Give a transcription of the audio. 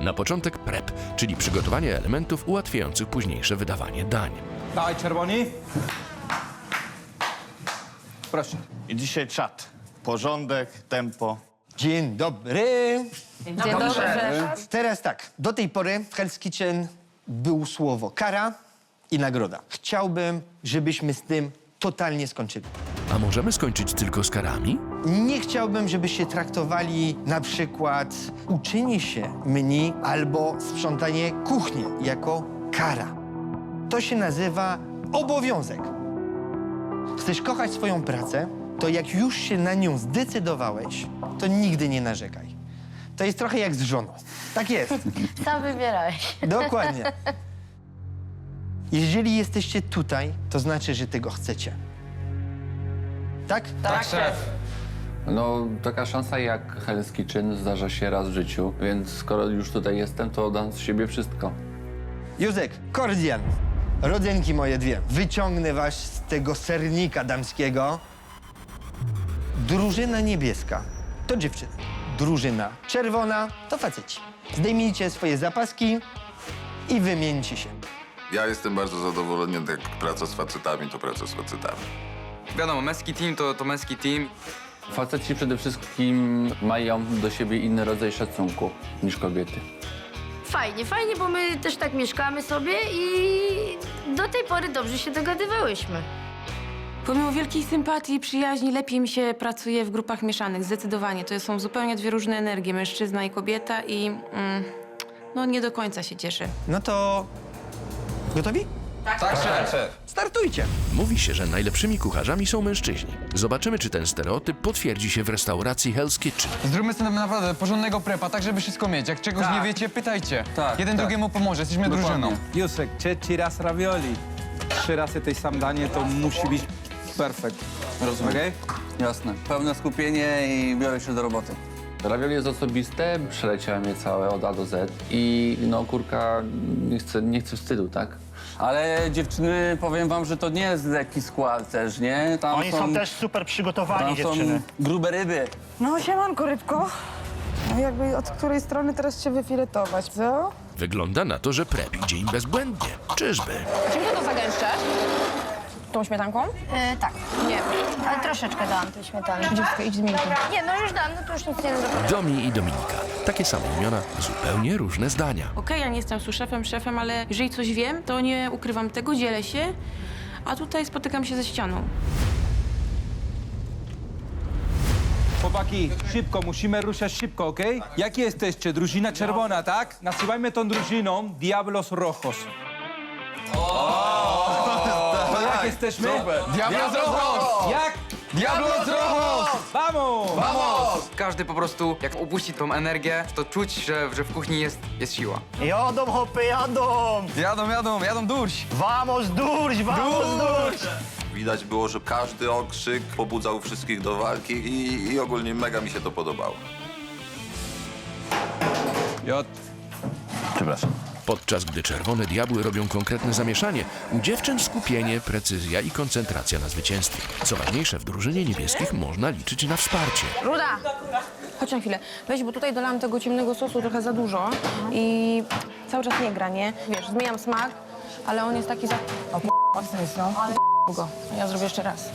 Na początek prep, czyli przygotowanie elementów ułatwiających późniejsze wydawanie dań. Dawaj, czerwoni. Proszę. I dzisiaj czat. Porządek, tempo. Dzień dobry. Dzień dobry. Teraz tak, do tej pory w Hell's Kitchen było słowo kara i nagroda. Chciałbym, żebyśmy z tym totalnie skończyli. A możemy skończyć tylko z karami? Nie chciałbym, żebyście traktowali na przykład uczenie się menu albo sprzątanie kuchni jako kara. To się nazywa obowiązek. Chcesz kochać swoją pracę, to jak już się na nią zdecydowałeś, to nigdy nie narzekaj. To jest trochę jak z żoną. Tak jest. Sam wybierałeś. Dokładnie. Jeżeli jesteście tutaj, to znaczy, że tego chcecie. Tak? Tak, szef. No, taka szansa jak Hell's Kitchen zdarza się raz w życiu, więc skoro już tutaj jestem, to dam z siebie wszystko. Józek, Kordian, rodzenki moje dwie, wyciągnę was z tego sernika damskiego. Drużyna niebieska to dziewczyny. Drużyna czerwona to faceci. Zdejmijcie swoje zapaski i wymieńcie się. Ja jestem bardzo zadowolony, jak praca z facetami to praca z facetami. Wiadomo, męski team to, to męski team. Faceci przede wszystkim mają do siebie inny rodzaj szacunku niż kobiety. Fajnie, fajnie, bo my też tak mieszkamy sobie i do tej pory dobrze się dogadywałyśmy. Pomimo wielkiej sympatii i przyjaźni, lepiej mi się pracuje w grupach mieszanych, zdecydowanie. To są zupełnie dwie różne energie, mężczyzna i kobieta i mm, no nie do końca się cieszę. No to gotowi? Tak, szef. Startujcie. Mówi się, że najlepszymi kucharzami są mężczyźni. Zobaczymy, czy ten stereotyp potwierdzi się w restauracji Hell's Kitchen. Zróbmy sobie naprawdę porządnego prepa, tak żeby wszystko mieć. Jak czegoś nie wiecie, pytajcie. Tak, Jeden tak. drugiemu pomoże, jesteśmy Dokładnie. drużyną. Józek, trzeci raz ravioli. Trzy razy tej sam danie to musi być perfekt. Rozumiem. Okej? Jasne. Pełne skupienie i biorę się do roboty. Ravioli jest osobiste, przeleciałem je całe od A do Z i no kurka nie chce, nie chce wstydu, tak? Ale dziewczyny, powiem wam, że to nie jest lekki skład też, nie? Tam Oni są też super przygotowani, tam są dziewczyny. grube ryby. No siemanko, rybko. No jakby od której strony teraz cię wyfiletować, co? Wygląda na to, że prep idzie im bezbłędnie. Czyżby? Czym ty to zagęszczasz? Tą śmietanką? E, tak, Nie. ale troszeczkę dałam tej śmietany. Dziewczynka, idź z minką. Nie, no już dam, no to już nic nie zrobię. Domi i Dominika. Takie same imiona, zupełnie różne zdania. Okej, ja nie jestem suszefem, szefem, ale jeżeli coś wiem, to nie ukrywam tego, dzielę się, a tutaj spotykam się ze ścianą. Chłopaki, szybko, musimy ruszać szybko, okej? Jakie jesteście? Drużyna czerwona, tak? Nazywajmy tą drużyną Diablos Rojos. Jesteśmy? Diablo Rojos! Jak? Diablo Rojos! Vamos! Każdy po prostu, jak upuści tą energię, to czuć, że, że w kuchni jest, jest siła. Jadą, hopy, jadą! Jadą, jadą, jadą durś! Vamos, durś, vamos, durś! Widać było, że każdy okrzyk pobudzał wszystkich do walki i, i ogólnie mega mi się to podobało. Jot. Przepraszam. Podczas gdy czerwone diabły robią konkretne zamieszanie, u dziewczyn skupienie, precyzja i koncentracja na zwycięstwie. Co ważniejsze, w drużynie niebieskich można liczyć na wsparcie. Ruda! Chodź na chwilę. Weź, bo tutaj dolałam tego ciemnego sosu trochę za dużo i cały czas nie gra, nie? Wiesz, zmieniam smak, ale on jest taki za... O, no. go. Ja zrobię jeszcze raz.